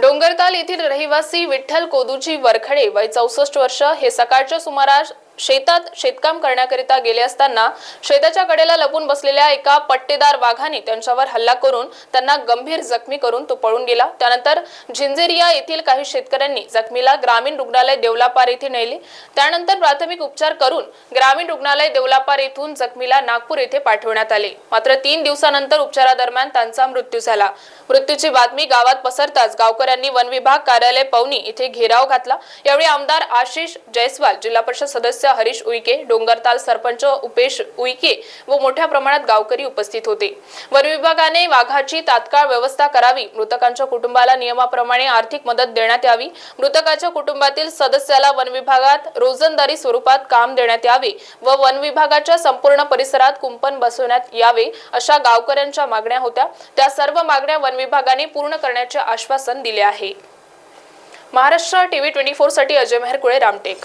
डोंगरताल येथील रहिवासी विठ्ठल कोदूजी वरखडे वय चौसष्ट वर्ष हे सकाळच्या सुमारास शेतात शेतकाम करण्याकरिता गेले असताना शेताच्या कडेला लपून बसलेल्या एका पट्टेदार वाघाने त्यांच्यावर हल्ला करून त्यांना गंभीर जखमी करून तो पळून गेला. त्यानंतर झिंझेरिया येथील काही शेतकऱ्यांनी जखमीला ग्रामीण रुग्णालय देवलापार येथे नेले. त्यानंतर प्राथमिक उपचार करून ग्रामीण रुग्णालय देवलापार येथून जखमीला नागपूर येथे पाठवण्यात आले. मात्र तीन दिवसानंतर उपचारादरम्यान त्यांचा मृत्यू झाला. मृत्यूची बातमी गावात पसरताच गावकऱ्यांनी वन विभाग कार्यालय पवनी येथे घेराव घातला. यावेळी आमदार आशिष जयस्वाल जिल्हा परिषद सदस्य हरीश उईके डोंगरताल सरपंच उपेश उईके व मोठ्या प्रमाणात गावकरी उपस्थित होते. वन विभागाने वाघाची तात्काळ व्यवस्था करावी मृतकांच्या कुटुंबाला नियमाप्रमाणे आर्थिक मदत देण्यात यावी मृतकाच्या कुटुंबातील सदस्याला वन विभागात रोजंदारी स्वरूपात काम देण्यात यावे व वन विभागाच्या संपूर्ण परिसरात कुंपण बसवण्यात यावे अशा गावकऱ्यांच्या मागण्या होत्या. त्या सर्व मागण्या वन विभागाने पूर्ण करण्याचे आश्वासन दिले आहे. महाराष्ट्र टीव्ही ट्वेंटी फोरसाठी अजय मेहर कुळे रामटेक.